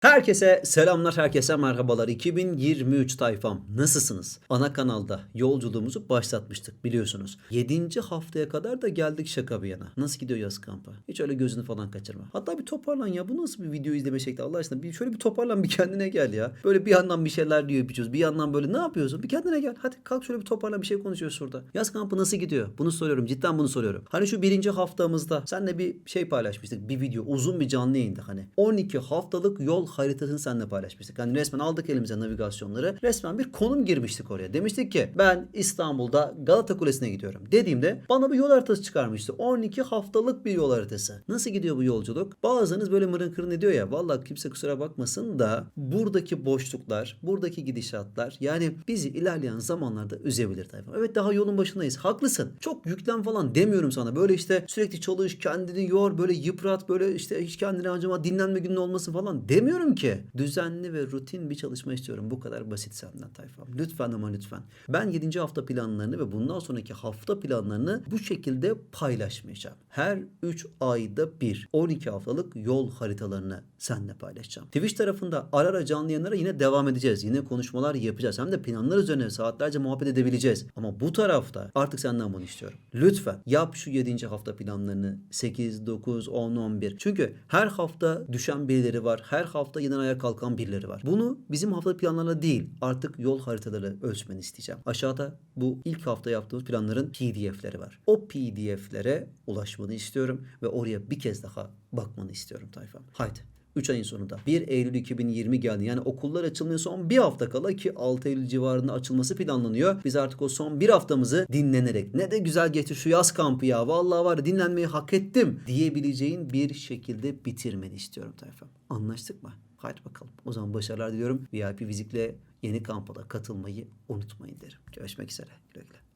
Herkese selamlar, herkese merhabalar. 2023 tayfam. Nasılsınız? Ana kanalda yolculuğumuzu başlatmıştık biliyorsunuz. 7. haftaya kadar da geldik şaka bir yana. Nasıl gidiyor yaz kampı? Hiç öyle gözünü falan kaçırma. Hatta bir toparlan ya. Bu nasıl bir video izleme şekli Allah aşkına? Bir şöyle bir toparlan bir kendine gel ya. Böyle bir yandan bir şeyler diyor yapıyoruz. Bir yandan böyle ne yapıyorsun? Bir kendine gel. Hadi kalk şöyle bir toparlan bir şey konuşuyoruz şurada. Yaz kampı nasıl gidiyor? Bunu soruyorum. Cidden bunu soruyorum. Hani şu birinci haftamızda senle bir şey paylaşmıştık. Bir video uzun bir canlı yayında hani. 12 haftalık yol haritasını seninle paylaşmıştık. Hani resmen aldık elimize navigasyonları. Resmen bir konum girmiştik oraya. Demiştik ki ben İstanbul'da Galata Kulesi'ne gidiyorum. Dediğimde bana bir yol haritası çıkarmıştı. 12 haftalık bir yol haritası. Nasıl gidiyor bu yolculuk? Bazılarınız böyle mırın kırın ediyor ya. Vallahi kimse kusura bakmasın da buradaki boşluklar, buradaki gidişatlar yani bizi ilerleyen zamanlarda üzebilir tayfa. Evet daha yolun başındayız. Haklısın. Çok yüklen falan demiyorum sana. Böyle işte sürekli çalış, kendini yor, böyle yıprat, böyle işte hiç kendine acıma, dinlenme günün olmasın falan demiyorum ki. Düzenli ve rutin bir çalışma istiyorum. Bu kadar basit senden tayfam. Lütfen ama lütfen. Ben 7. hafta planlarını ve bundan sonraki hafta planlarını bu şekilde paylaşmayacağım. Her 3 ayda bir 12 haftalık yol haritalarını seninle paylaşacağım. Twitch tarafında ara ara canlı yayınlara yine devam edeceğiz. Yine konuşmalar yapacağız. Hem de planlar üzerine saatlerce muhabbet edebileceğiz. Ama bu tarafta artık senden bunu istiyorum. Lütfen yap şu 7. hafta planlarını 8, 9, 10, 11. Çünkü her hafta düşen birileri var. Her hafta yeniden ayağa kalkan birileri var. Bunu bizim hafta planlarla değil artık yol haritaları ölçmeni isteyeceğim. Aşağıda bu ilk hafta yaptığımız planların PDF'leri var. O PDF'lere ulaşmanı istiyorum ve oraya bir kez daha bakmanı istiyorum tayfam. Haydi. 3 ayın sonunda 1 Eylül 2020 geldi. Yani okullar açılmaya son bir hafta kala ki 6 Eylül civarında açılması planlanıyor. Biz artık o son bir haftamızı dinlenerek ne de güzel geçti şu yaz kampı ya vallahi var dinlenmeyi hak ettim diyebileceğin bir şekilde bitirmeni istiyorum tayfam. Anlaştık mı? Haydi bakalım. O zaman başarılar diliyorum. VIP Vizik'le yeni kampa da katılmayı unutmayın derim. Görüşmek üzere. Güle güle.